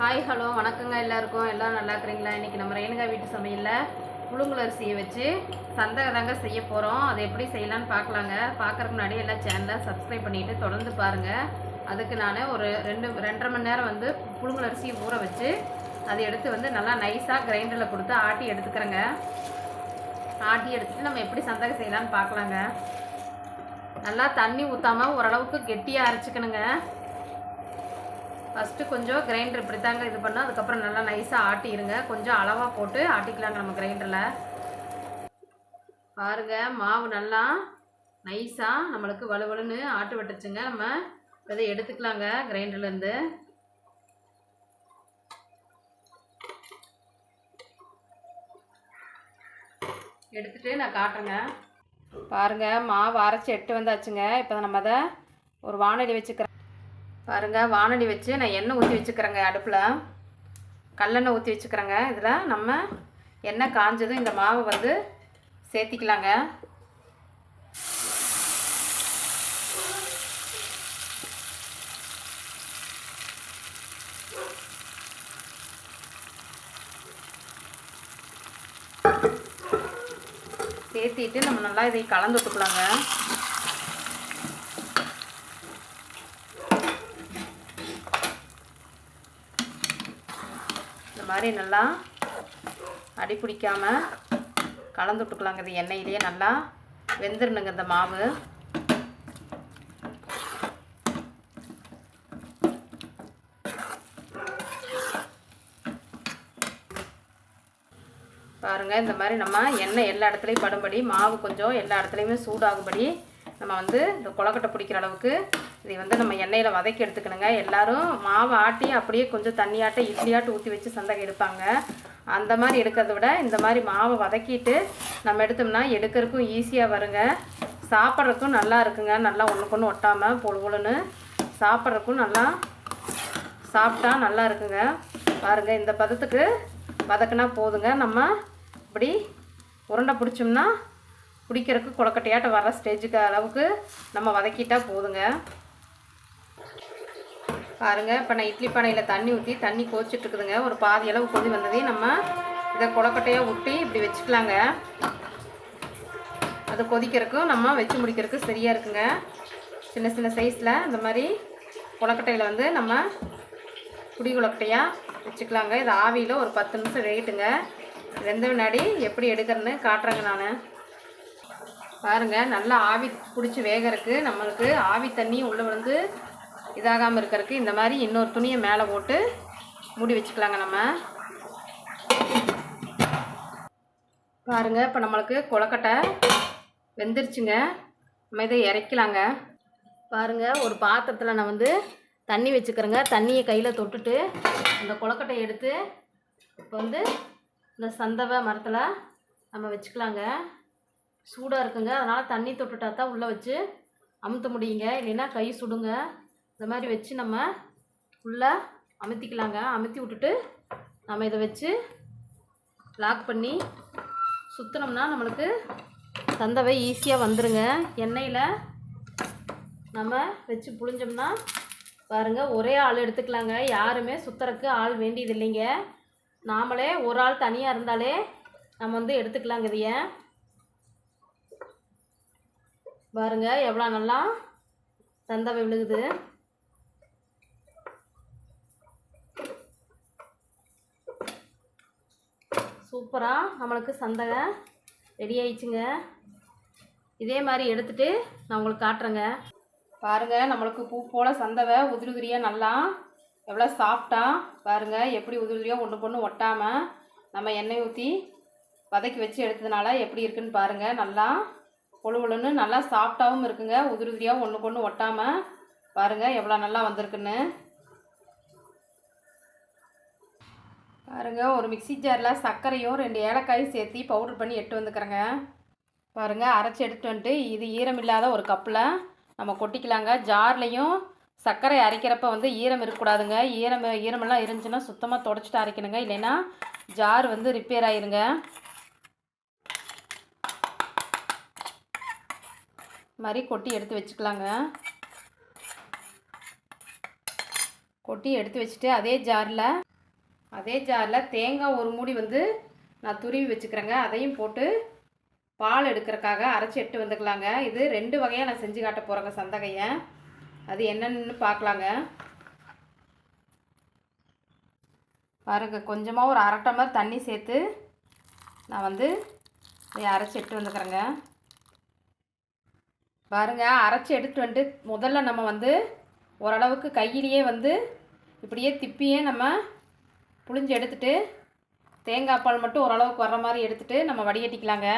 Hi hello வணக்கங்க எல்லாருக்கும். எல்லாம் நல்லா இருக்கிறீங்களா? இன்றைக்கி நம்ம ரேணுகா வீட்டு சமையலில் புழுங்குலரிசியை வச்சு சந்தக தாங்க செய்ய போகிறோம் அதை எப்படி செய்யலான்னு பார்க்கலாங்க. பார்க்குறக்கு முன்னாடி எல்லாம் சேனலை சப்ஸ்கிரைப் பண்ணிவிட்டு தொடர்ந்து பாருங்கள் அதுக்கு நான் ஒரு ரெண்டு ரெண்டரை மணி நேரம் வந்து புழுங்குலரிசியை ஊற வச்சு அதை எடுத்து வந்து நல்லா நைஸாக கிரைண்டரில் கொடுத்து ஆட்டி எடுத்துக்கிறேங்க. ஆட்டி எடுத்துட்டு நம்ம எப்படி சந்தகம் செய்யலான்னு பார்க்கலாங்க. நல்லா தண்ணி ஊற்றாமல் ஓரளவுக்கு கெட்டியாக அரைச்சிக்கணுங்க. ஃபஸ்ட்டு கொஞ்சம் கிரைண்டர் இப்படி தாங்க இது பண்ணோம். அதுக்கப்புறம் நல்லா நைஸாக ஆட்டிடுங்க கொஞ்சம் அளவாக போட்டு ஆட்டிக்கலாங்க நம்ம கிரைண்டரில். பாருங்க மாவு நல்லா நைஸாக நம்மளுக்கு வலுவலுன்னு ஆட்டு விட்டுச்சுங்க. நம்ம இதை எடுத்துக்கலாங்க கிரைண்டர்லேருந்து எடுத்துகிட்டு நான் காட்டுறேங்க. பாருங்க மாவு அரைச்சி எட்டு வந்தாச்சுங்க. இப்போ நம்ம அதை ஒரு வானொலி வச்சுக்கிறேன். பாருங்கள் வானடி வச்சு நான் எண்ணெய் ஊற்றி வச்சுக்கிறேங்க அடுப்பில். கல்லெண்ணெய் ஊற்றி வச்சுக்கிறேங்க. இதில் நம்ம எண்ணெய் காஞ்சதும் இந்த மாவை வந்து சேர்த்திக்கலாங்க. சேர்த்திட்டு நம்ம நல்லா இதை கலந்து விட்டுக்கலாங்க இந்த மாதிரி நல்லா அடி பிடிக்காம கலந்து விட்டுக்கலாங்க இது எண்ணெயிலேயே நல்லா வெந்துடணுங்க இந்த மாவு. பாருங்க இந்த மாதிரி நம்ம எண்ணெய் எல்லா இடத்துலையும் படும்படி மாவு கொஞ்சம் எல்லா இடத்துலையுமே சூடாகும்படி நம்ம வந்து இந்த கொலக்கட்டை பிடிக்கிற அளவுக்கு இதை வந்து நம்ம எண்ணெயில் வதக்கி எடுத்துக்கணுங்க. எல்லாரும் மாவு ஆட்டி அப்படியே கொஞ்சம் தண்ணியாட்ட இட்லியாட்டு ஊற்றி வச்சு சந்தகம் எடுப்பாங்க. அந்த மாதிரி எடுக்கிறத விட இந்த மாதிரி மாவை வதக்கிட்டு நம்ம எடுத்தோம்னா எடுக்கிறதுக்கும் ஈஸியாக வருங்க. சாப்பிட்றதுக்கும் நல்லா இருக்குங்க. நல்லா ஒன்றுக்கு ஒன்று ஒட்டாமல் பொழு பொழுன்னு சாப்பிட்றதுக்கும் நல்லா சாப்பிட்டா நல்லா இருக்குங்க. பாருங்கள் இந்த பதத்துக்கு வதக்குனா போதுங்க. நம்ம இப்படி உருண்டை பிடிச்சோம்னா பிடிக்கிறதுக்கு கொலக்கட்டையாட்ட வர ஸ்டேஜுக்கு அளவுக்கு நம்ம வதக்கிட்டால் போதுங்க. பாருங்க. இப்போ நான் இட்லி பானையில் தண்ணி ஊற்றி தண்ணி கொதிச்சுட்ருக்குதுங்க ஒரு பாதி அளவு கொதி வந்ததே நம்ம இதை கொலக்கட்டையாக ஊட்டி இப்படி வச்சுக்கலாங்க. அது கொதிக்கிறதுக்கும் நம்ம வச்சு முடிக்கிறதுக்கு சரியாக இருக்குங்க. சின்ன சின்ன சைஸில் இந்த மாதிரி கொலக்கட்டையில் வந்து நம்ம குடி கொலக்கட்டையாக வச்சுக்கலாங்க. இது ஆவியில் ஒரு பத்து நிமிஷம் வேகட்டுங்க. ரெண்டு வினாடி எப்படி எடுக்கிறேன்னு காட்டுறேங்க நான். பாருங்கள் நல்லா ஆவி பிடிச்சி வேகிறதுக்கு நம்மளுக்கு ஆவி தண்ணி உள்ளே வந்து இதாகாமல் இருக்கிறதுக்கு இந்த மாதிரி இன்னொரு துணியை மேலே போட்டு மூடி வச்சுக்கலாங்க நம்ம. பாருங்கள் இப்போ நம்மளுக்கு கொலக்கட்டை வெந்துருச்சுங்க. நம்ம இதை இறக்கலாங்க. பாருங்கள் ஒரு பாத்திரத்தில் நான் வந்து தண்ணி வச்சுக்கிறேங்க. தண்ணியை கையில் தொட்டுட்டு அந்த கொலக்கட்டையை எடுத்து இப்போ வந்து இந்த சந்தவை மரத்தில் நம்ம வச்சுக்கலாங்க. சூடாக இருக்குங்க. அதனால் தண்ணி தொட்டுட்டா தான் உள்ளே வச்சு அமுத்த முடியுங்க. இல்லைன்னா கை சுடுங்க. இந்த மாதிரி வச்சு நம்ம உள்ளே அமுத்திக்கலாங்க. அமுத்தி விட்டுட்டு நம்ம இதை வச்சு லாக் பண்ணி சுற்றினோம்னா நம்மளுக்கு சந்தவை ஈஸியாக வந்துடுங்க எண்ணெயில் நம்ம வச்சு புழிஞ்சோம்னா பாருங்கள் ஒரே ஆள் எடுத்துக்கலாங்க. யாருமே சுத்தறக்கு ஆள் வேண்டியது இல்லைங்க நாமளே ஒரு ஆள் தனியாக இருந்தாலே நம்ம வந்து எடுத்துக்கலாங்க இதைய. பாருங்க எவ்வளோ நல்லா சந்தவை விழுகுது. சூப்பராக நம்மளுக்கு சந்தகை ரெடி ஆயிடுச்சுங்க. இதே மாதிரி எடுத்துகிட்டு நான் உங்களுக்கு காட்டுறேங்க. பாருங்கள் நம்மளுக்கு பூ போல் சந்தவை உதிரி உதிரியாக நல்லா எவ்வளோ சாஃப்டாக பாருங்கள் எப்படி உதிரி உதிரியாக ஒன்று பொண்ணு ஒட்டாமல் நம்ம எண்ணெய் ஊற்றி வதக்கி வச்சு எடுத்ததுனால எப்படி இருக்குன்னு பாருங்கள் நல்லா கொழுவுழுன்னு நல்லா சாஃப்டாகவும் இருக்குங்க. உதிரி உதிரியாக ஒன்று பொண்ணு ஒட்டாமல் பாருங்கள் எவ்வளோ நல்லா வந்திருக்குன்னு. பாருங்கள் ஒரு மிக்சி ஜாரில் சர்க்கரையும் ரெண்டு ஏலக்காயும் சேர்த்து பவுடர் பண்ணி எட்டு வந்துக்கிறேங்க. பாருங்கள் அரைச்சி எடுத்துட்டு வந்துட்டு இது ஈரம் இல்லாத ஒரு கப்பில் நம்ம கொட்டிக்கலாங்க. ஜார்லேயும் சர்க்கரை அரைக்கிறப்ப வந்து ஈரம் இருக்கக்கூடாதுங்க. ஈரம் ஈரமெல்லாம் இருந்துச்சுன்னா சுத்தமாக தொடச்சிட்டு அரைக்கணுங்க. இல்லைன்னா ஜார் வந்து ரிப்பேர் ஆயிருங்க. மாதிரி கொட்டி எடுத்து வச்சுக்கலாங்க. கொட்டி எடுத்து வச்சுட்டு அதே ஜாரில் அதே ஜாரில் தேங்காய் ஒரு மூடி வந்து நான் துருவி வச்சுக்கிறேங்க. அதையும் போட்டு பால் எடுக்கிறக்காக அரைச்சி எட்டு வந்துக்கலாங்க. இது ரெண்டு வகையாக நான் செஞ்சு காட்ட போகிறேங்க சந்தகையை. அது என்னென்னு பார்க்கலாங்க பாருங்க கொஞ்சமாக ஒரு அரை டம்ளர் தண்ணி சேர்த்து நான் வந்து இதை அரைச்சி எடுத்து வந்துக்கிறேங்க. பாருங்க அரைச்சி எடுத்து வந்துட்டு முதல்ல நம்ம வந்து ஓரளவுக்கு கையிலேயே வந்து இப்படியே திப்பியே நம்ம புளிஞ்சு எடுத்துட்டு தேங்காய் பால் மட்டும் ஓரளவுக்கு வர்ற மாதிரி எடுத்துகிட்டு நம்ம வடிகட்டிக்கலாங்க.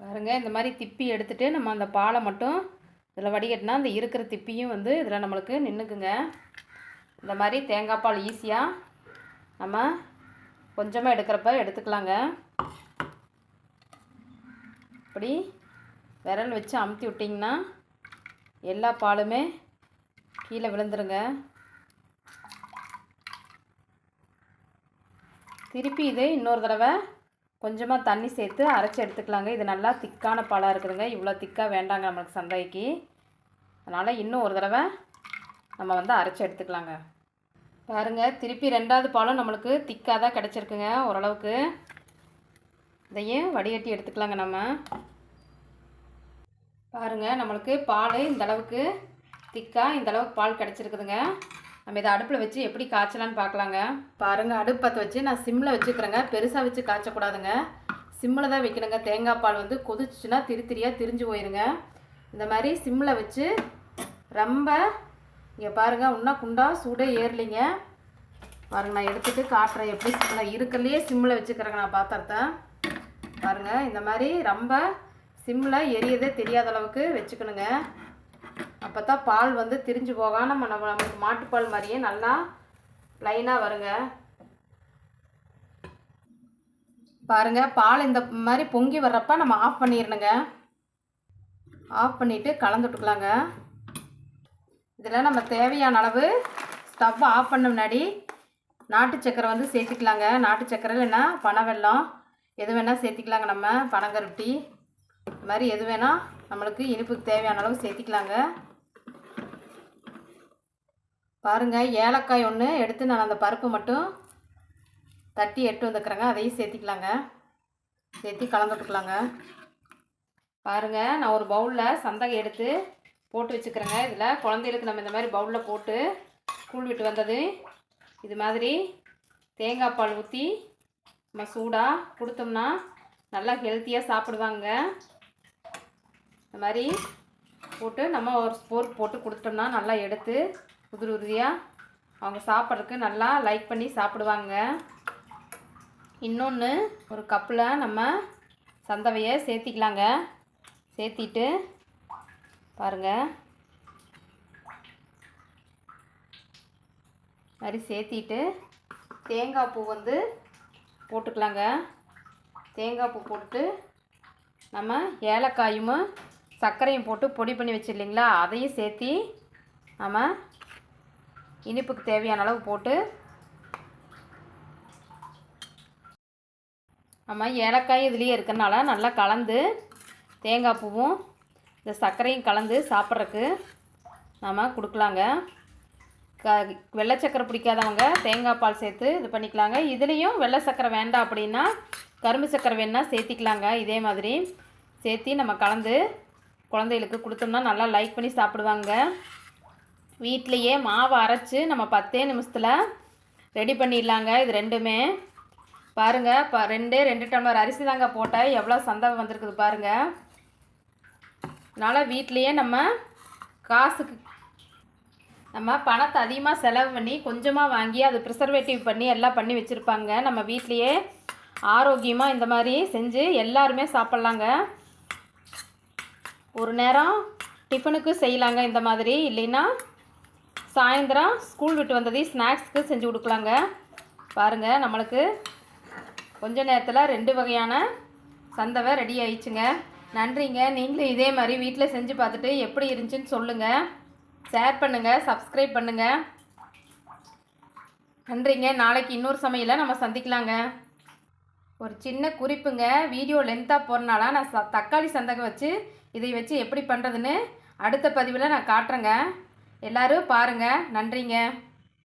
பாருங்க இந்த மாதிரி திப்பி எடுத்துட்டு நம்ம அந்த பாலை மட்டும் இதில் வடிகட்டினா அந்த இருக்கிற திப்பியும் வந்து இதில் நம்மளுக்கு நின்றுக்குங்க இந்த மாதிரி தேங்காய் பால் ஈஸியாக நம்ம கொஞ்சமாக எடுக்கிறப்ப எடுத்துக்கலாங்க. இப்படி விரல் வச்சு அமுத்தி விட்டிங்கன்னா எல்லா பாலுமே கீழே விழுந்துருங்க. திருப்பி இதை இன்னொரு தடவை கொஞ்சமாக தண்ணி சேர்த்து அரைச்சி எடுத்துக்கலாங்க. இது நல்லா திக்கான பாலாக இருக்குதுங்க. இவ்வளோ திக்காக வேண்டாங்க நம்மளுக்கு சந்தைக்கு. அதனால் இன்னும் ஒரு தடவை நம்ம வந்து அரைச்சி எடுத்துக்கலாங்க. பாருங்கள் திருப்பி ரெண்டாவது பாலும் நம்மளுக்கு திக்காக தான் கிடச்சிருக்குங்க ஓரளவுக்கு. இதையும் வடிகட்டி எடுத்துக்கலாங்க நம்ம. பாருங்கள் நம்மளுக்கு பால் இந்தளவுக்கு திக்காக இந்த அளவுக்கு பால் கிடச்சிருக்குதுங்க. நம்ம இதை அடுப்பில் வச்சு எப்படி காய்ச்சலான்னு பார்க்கலாங்க. பாருங்கள் அடுப்பு பற்ற வச்சு நான் சிம்மில் வச்சுக்கிறேங்க. பெருசாக வச்சு காய்ச்சக்கூடாதுங்க. சிம்மில் தான் வைக்கணுங்க. தேங்காய் பால் வந்து கொதிச்சுன்னா திரி திரியாக திரிஞ்சு போயிருங்க. இந்த மாதிரி சிம்மில் வச்சு ரொம்ப இங்கே பாருங்கள் இன்னும் குண்டா சூடே ஏறலிங்க. பாருங்க நான் எடுத்துகிட்டு காட்டுறேன் எப்படி சிம்மில் இருக்கிறதுலையே சிம்மில் வச்சுக்கிறேங்க நான் பாத்திரத்தை. பாருங்கள் இந்த மாதிரி ரொம்ப சிம்மில் எரியதே தெரியாத அளவுக்கு வச்சுக்கணுங்க. அப்போ தான் பால் வந்து திரிஞ்சு போகாம. நம்ம நம்ம நமக்கு மாட்டுப்பால் மாதிரியே நல்லா லைனாக வருங்க. பாருங்க பால் இந்த மாதிரி பொங்கி வர்றப்ப நம்ம ஆஃப் பண்ணிடணுங்க ஆஃப் பண்ணிவிட்டு கலந்து விட்டுக்கலாங்க. இதில் நம்ம தேவையான அளவு ஸ்டவ் ஆஃப் பண்ண முன்னாடி நாட்டு சக்கரை வந்து சேர்த்துக்கலாங்க. நாட்டு சக்கரை இல்லைன்னா பனை வெள்ளம் எது வேணால் சேர்த்திக்கலாங்க நம்ம. பனங்கருட்டி இது மாதிரி எது வேணால் நம்மளுக்கு இனிப்புக்கு தேவையான அளவு சேர்த்திக்கலாங்க. பாருங்கள் ஏலக்காய் ஒன்று எடுத்து நான் அந்த பருப்பு மட்டும் தட்டி எட்டு வந்துக்கிறேங்க. அதையும் சேர்த்திக்கலாங்க. சேர்த்தி கலந்துட்டுக்கலாங்க பாருங்கள் நான் ஒரு பவுலில் சந்தகை எடுத்து போட்டு வச்சுக்கிறேங்க. இதில் குழந்தைகளுக்கு நம்ம இந்த மாதிரி பவுலில் போட்டு கூழ் விட்டு வந்தது. இது மாதிரி தேங்காய் பால் ஊற்றி நம்ம சூடாக கொடுத்தோம்னா நல்லா ஹெல்த்தியாக சாப்பிடுவாங்க. இந்த மாதிரி போட்டு நம்ம ஒரு ஸ்போர் போட்டு கொடுத்துட்டோம்னா நல்லா எடுத்து உதிரி உதிரியாக அவங்க சாப்பிட்றதுக்கு நல்லா லைக் பண்ணி சாப்பிடுவாங்க. இன்னொன்று ஒரு கப்பில் நம்ம சந்தவையை சேர்த்திக்கலாங்க. சேர்த்திட்டு பாருங்கள் மாதிரி சேர்த்திட்டு தேங்காய் பூ வந்து போட்டுக்கலாங்க. தேங்காய் பூ போட்டு நம்ம ஏலக்காயும் சர்க்கரையும் போட்டு பொடி பண்ணி வச்சிடலிங்களா? அதையும் சேர்த்தி நம்ம இனிப்புக்கு தேவையான அளவு போட்டு நம்ம ஏலக்காய் இதுலேயே இருக்கிறனால நல்லா கலந்து தேங்காய் பூவும் இந்த சர்க்கரையும் கலந்து சாப்பிட்றதுக்கு நம்ம கொடுக்கலாங்க. க வெள்ளை சக்கரை பிடிக்காதவங்க தேங்காய் பால் சேர்த்து இது பண்ணிக்கலாங்க. இதுலேயும் வெள்ளை சக்கரை வேண்டாம் அப்படின்னா கரும்பு சக்கரை வேணால் சேர்த்திக்கலாங்க. இதே மாதிரி சேர்த்தி நம்ம கலந்து குழந்தைகளுக்கு கொடுத்தோம்னா நல்லா லைக் பண்ணி சாப்பிடுவாங்க. வீட்லேயே மாவு அரைச்சி நம்ம பத்தே நிமிஷத்தில் ரெடி பண்ணிடலாங்க. இது ரெண்டுமே. பாருங்கள் இப்போ ரெண்டே ரெண்டு டம்ளர் அரிசி தாங்க போட்டால் எவ்வளோ சந்தை வந்திருக்குது பாருங்கள் அதனால் வீட்லேயே நம்ம காசுக்கு நம்ம பணத்தை அதிகமாக செலவு பண்ணி கொஞ்சமாக வாங்கி அது ப்ரிசர்வேட்டிவ் பண்ணி எல்லாம் பண்ணி வச்சுருப்பாங்க. நம்ம வீட்லேயே ஆரோக்கியமாக இந்த மாதிரி செஞ்சு எல்லாருமே சாப்பிட்லாங்க. ஒரு நேரம் டிஃபனுக்கு செய்யலாங்க இந்த மாதிரி. இல்லைன்னா சாயந்தரம் ஸ்கூல் விட்டு வந்ததையும் ஸ்நாக்ஸ்க்கு செஞ்சு கொடுக்கலாங்க. பாருங்கள் நம்மளுக்கு கொஞ்ச நேரத்தில் ரெண்டு வகையான சந்தவை ரெடி ஆயிடுச்சுங்க. நன்றிங்க. நீங்களும் இதே மாதிரி வீட்டில் செஞ்சு பார்த்துட்டு எப்படி இருந்துச்சுன்னு சொல்லுங்கள் ஷேர் பண்ணுங்கள் சப்ஸ்கிரைப் பண்ணுங்கள் நன்றிங்க. நாளைக்கு இன்னொரு சமையலை நம்ம சந்திக்கலாங்க. ஒரு சின்ன குறிப்புங்க. வீடியோ லென்த்தாக போகிறனால நான் ச தக்காளி சந்தகம் வச்சு இதை வச்சு எப்படி பண்ணுறதுன்னு அடுத்த பதிவில் நான் காட்டுறேங்க. எல்லோரும் பாருங்கள் நன்றிங்க.